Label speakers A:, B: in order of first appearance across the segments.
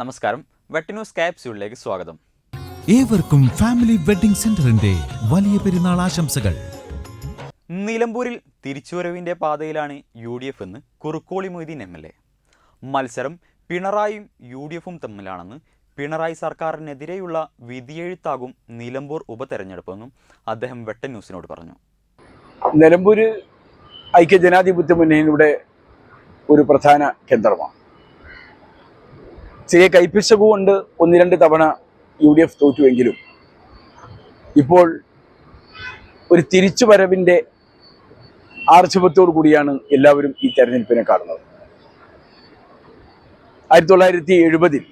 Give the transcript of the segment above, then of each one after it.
A: നമസ്കാരം. വെട്ടിന്യൂസ് ക്യാപ്സ്യൂളിലേക്ക് സ്വാഗതം.
B: ഏവർക്കും ഫാമിലി വെഡിംഗ് സെന്ററിന്റെ വലിയ പെരുന്നാൾ ആശംസകൾ.
A: നിലമ്പൂരിൽ തിരിച്ചുവരവിന്റെ പാതയിലാണ് യു ഡി എഫ് എന്ന് Kurukkoli Moideen M L A. മത്സരം പിണറായിയും യു ഡി എഫും തമ്മിലാണെന്ന് പിണറായി സർക്കാരിനെതിരെയുള്ള വിധിയെഴുത്താകും നിലമ്പൂർ ഉപതെരഞ്ഞെടുപ്പെന്നും അദ്ദേഹം വെട്ടൻ ന്യൂസിനോട് പറഞ്ഞു.
C: നിലമ്പൂര് ഐക്യജനാധിപത്യ മുന്നണിയുടെ ഒരു പ്രധാന കേന്ദ്രമാണ്. ചെറിയ കൈപ്പിശകു കൊണ്ട് ഒന്ന് രണ്ട് തവണ യു ഡി എഫ് തോറ്റുവെങ്കിലും ഇപ്പോൾ ഒരു തിരിച്ചുവരവിന്റെ ആർജവത്തോടു കൂടിയാണ് എല്ലാവരും ഈ തെരഞ്ഞെടുപ്പിനെ കാണുന്നത്. ആയിരത്തി തൊള്ളായിരത്തി എഴുപതിൽ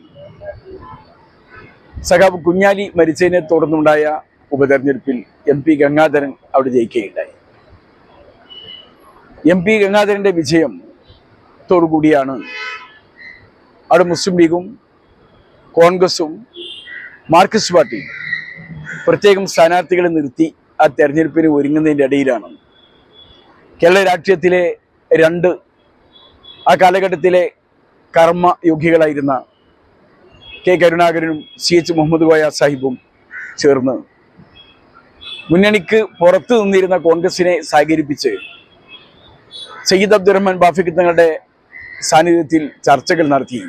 C: സഖാബ് കുഞ്ഞാലി മരിച്ചതിനെ തുടർന്നുണ്ടായ ഉപതെരഞ്ഞെടുപ്പിൽ എം പി ഗംഗാധരൻ അവിടെ ജയിക്കുകയുണ്ടായി. എം പി ഗംഗാധരന്റെ വിജയം കൂടിയാണ് അവിടെ മുസ്ലിം ലീഗും കോൺഗ്രസും മാർക്സിസ്റ്റ് പാർട്ടിയും പ്രത്യേകം സ്ഥാനാർത്ഥികളെ നിർത്തി ആ തെരഞ്ഞെടുപ്പിന് ഒരുങ്ങുന്നതിന്റെ ഇടയിലാണ്. കേരള രാഷ്ട്രീയത്തിലെ രണ്ട് ആ കാലഘട്ടത്തിലെ കർമ്മ യോഗ്യകളായിരുന്ന കെ കരുണാകരനും സി എച്ച് മുഹമ്മദ് കോയ സാഹിബും ചേർന്ന് മുന്നണിക്ക് പുറത്തു നിന്നിരുന്ന കോൺഗ്രസിനെ സഹകരിപ്പിച്ച് സയ്യിദ് അബ്ദുറഹ്മാൻ ബാഫിഖ് തങ്ങളുടെ സാന്നിധ്യത്തിൽ ചർച്ചകൾ നടത്തി.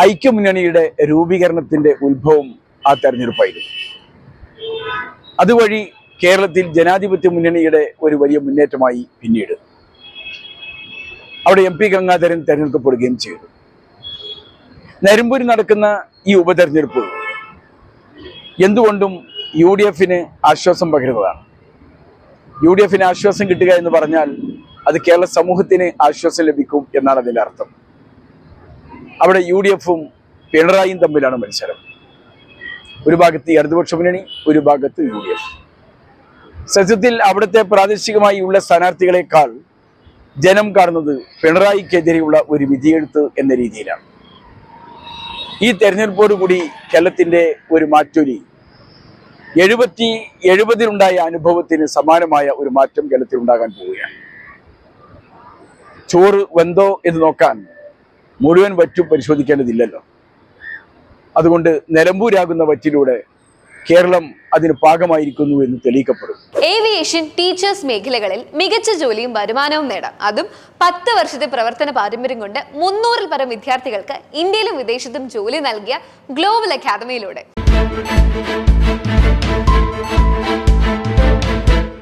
C: ഐക്യമുന്നണിയുടെ രൂപീകരണത്തിന്റെ ഉത്ഭവം ആ തെരഞ്ഞെടുപ്പായിരുന്നു. അതുവഴി കേരളത്തിൽ ജനാധിപത്യ മുന്നണിയുടെ ഒരു വലിയ മുന്നേറ്റമായി പിന്നീട്. അവിടെ എം പി ഗംഗാധരൻ തെരഞ്ഞെടുക്കപ്പെടുകയും ചെയ്തു. നിലമ്പൂരിൽ നടക്കുന്ന ഈ ഉപതെരഞ്ഞെടുപ്പ് എന്തുകൊണ്ടും യു ഡി എഫിന് ആശ്വാസം പകരുന്നതാണ്. യു ഡി എഫിന് ആശ്വാസം കിട്ടുക എന്ന് പറഞ്ഞാൽ അത് കേരള സമൂഹത്തിന് ആശ്വാസം ലഭിക്കും എന്നാണ് അതിന്റെ അർത്ഥം. അവിടെ യു ഡി എഫും പിണറായിയും തമ്മിലാണ് മത്സരം. ഒരു ഭാഗത്ത് ഇടതുപക്ഷ മുന്നണി ഒരു ഭാഗത്ത് യു ഡി എഫ്. സത്യത്തിൽ അവിടുത്തെ പ്രാദേശികമായി ഉള്ള സ്ഥാനാർത്ഥികളെക്കാൾ ജനം കാണുന്നത് പിണറായിക്കെതിരെയുള്ള ഒരു വിധിയെഴുത്ത് എന്ന രീതിയിലാണ്. ഈ തെരഞ്ഞെടുപ്പോടുകൂടി കേരളത്തിന്റെ ഒരു മാറ്റൊലി എഴുപത്തി എഴുപതിലുണ്ടായ അനുഭവത്തിന് സമാനമായ ഒരു മാറ്റം കേരളത്തിൽ ഉണ്ടാകാൻ പോവുകയാണ്. ചോറ് വെന്തോ എന്ന് നോക്കാൻ മുഴുവൻ വറ്റും പരിശോധിക്കേണ്ടതില്ലല്ലോ. അതുകൊണ്ട് നിലമ്പൂരാകുന്ന വറ്റിലൂടെ കേരളം അതിന് പാകമായിരിക്കുന്നു എന്ന് തെളിയിക്കപ്പെടും.
D: ഏവിയേഷൻ ടീച്ചേഴ്സ് മേഖലകളിൽ മികച്ച ജോലിയും വരുമാനവും നേടാം. അതും പത്ത് വർഷത്തെ പ്രവർത്തന പാരമ്പര്യം കൊണ്ട് മുന്നൂറിൽ പരം വിദ്യാർത്ഥികൾക്ക് ഇന്ത്യയിലും വിദേശത്തും ജോലി നൽകിയ ഗ്ലോബൽ അക്കാദമിയിലൂടെ